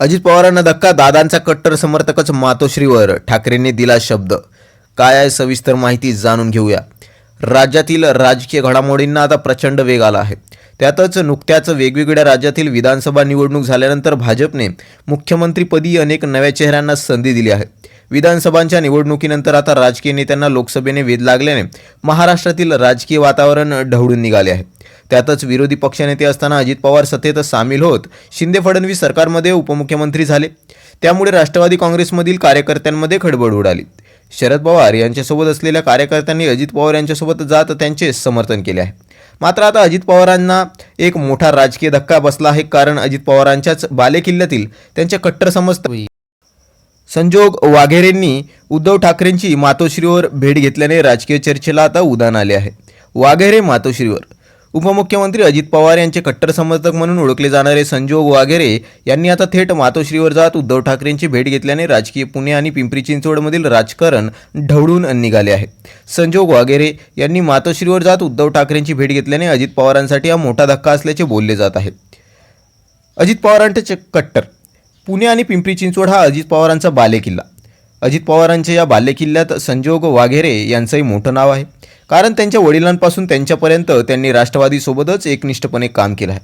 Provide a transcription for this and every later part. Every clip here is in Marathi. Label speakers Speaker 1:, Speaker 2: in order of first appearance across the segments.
Speaker 1: अजित पवारांना धक्का दादांचा कट्टर समर्थकच मातोश्रीवर ठाकरेंनी दिला शब्द. काय आहे सविस्तर माहिती जाणून घेऊया. राज्यातील राजकीय घडामोडींना आता प्रचंड वेग आला आहे. त्यातच नुकत्याच वेगवेगळ्या राज्यातील विधानसभा निवडणूक झाल्यानंतर भाजपने मुख्यमंत्रीपदी अनेक नव्या चेहऱ्यांना संधी दिली आहे. विधानसभांच्या निवडणुकीनंतर आता राजकीय नेत्यांना लोकसभेने वेध लागल्याने महाराष्ट्रातील राजकीय वातावरण ढवळून निघाले आहे. त्यातच विरोधी पक्षनेते असताना अजित पवार सत्तेत सामील होत शिंदे फडणवीस सरकारमध्ये उपमुख्यमंत्री झाले. त्यामुळे राष्ट्रवादी काँग्रेसमधील कार्यकर्त्यांमध्ये खडबड उडाली. शरद पवार यांच्यासोबत असलेल्या कार्यकर्त्यांनी अजित पवार यांच्यासोबत जात त्यांचे समर्थन केले आहे. मात्र आता अजित पवारांना एक मोठा राजकीय धक्का बसला आहे कारण अजित पवारांच्याच बालेकिल्ल्यातील त्यांच्या कट्टर समस्त संजोग वाघेरेंनी उद्धव ठाकरेंची मातोश्रीवर भेट घेतल्याने राजकीय चर्चेला आता उदान आले आहे. वाघेरे मातोश्रीवर उपमुख्यमंत्री अजित पवार यांचे कट्टर समर्थक म्हणून ओळखले जाणारे संजोग वाघेरे यांनी आता थेट मातोश्रीवर जात उद्धव ठाकरेंची भेट घेतल्याने राजकीय पुणे आणि पिंपरी चिंचवडमधील राजकारण ढवळून निघाले आहे. संजोग वाघेरे यांनी मातोश्रीवर जात उद्धव ठाकरेंची भेट घेतल्याने अजित पवारांसाठी हा मोठा धक्का असल्याचे बोलले जात आहे. अजित पवारांचे कट्टर पुणे आणि पिंपरी चिंचवड हा अजित पवारांचा बालेकिल्ला. अजित पवारांच्या या बालेकिल्ल्यात संजोग वाघेरे यांचंही मोठं नाव आहे. कारण त्यांच्या वडिलांपासून त्यांच्यापर्यंत त्यांनी राष्ट्रवादीसोबतच एकनिष्ठपणे काम केलं आहे.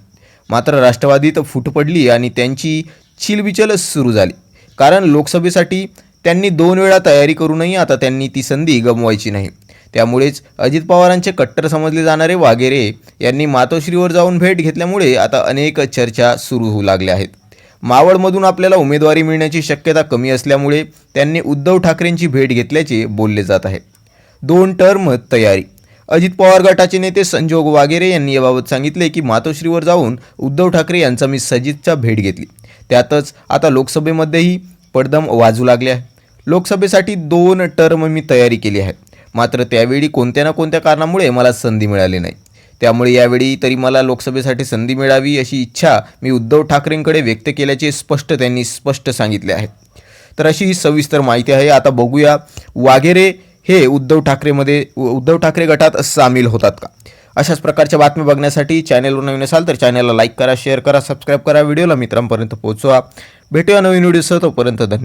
Speaker 1: मात्र राष्ट्रवादीत फूट पडली आणि त्यांची चिलबिचल सुरू झाली. कारण लोकसभेसाठी त्यांनी दोन वेळा तयारी करूनही आता त्यांनी ती संधी गमवायची नाही. त्यामुळेच अजित पवारांचे कट्टर समजले जाणारे वाघेरे यांनी मातोश्रीवर जाऊन भेट घेतल्यामुळे आता अनेक चर्चा सुरू होऊ लागल्या आहेत. मावळमधून आपल्याला उमेदवारी मिळण्याची शक्यता कमी असल्यामुळे त्यांनी उद्धव ठाकरेंची भेट घेतल्याचे बोलले जात आहे. दोन टर्म तयारी. अजित पवार गटाचे नेते संजोग वागेरे यांनी याबाबत सांगितले की मातोश्रीवर जाऊन उद्धव ठाकरे यांचा मी सजितच्या भेट घेतली. त्यातच आता लोकसभेमध्येही पडदम वाजू लागले आहे. लोकसभेसाठी दोन टर्म मी तयारी केली आहे. मात्र त्यावेळी कोणत्या ना कोणत्या कारणामुळे मला संधी मिळाली नाही. त्यामुळे यावेळी तरी मला लोकसभेसाठी संधी मिळावी अशी इच्छा मी उद्धव ठाकरेंकडे व्यक्त केल्याचे स्पष्ट त्यांनी स्पष्ट सांगितले आहे. तर अशी ही सविस्तर माहिती आहे. आता बघूया वाघेरे हे उद्धव ठाकरेमध्ये उद्धव ठाकरे गटात सामील होतात का? अशाच प्रकारच्या बातम्या बघण्यासाठी चॅनलवर नवीन असाल तर चॅनलला लाईक करा शेअर करा सबस्क्राईब करा. व्हिडिओला मित्रांपर्यंत पोहोचवा. भेटूया नवीन व्हिडिओसह तोपर्यंत धन्यवाद.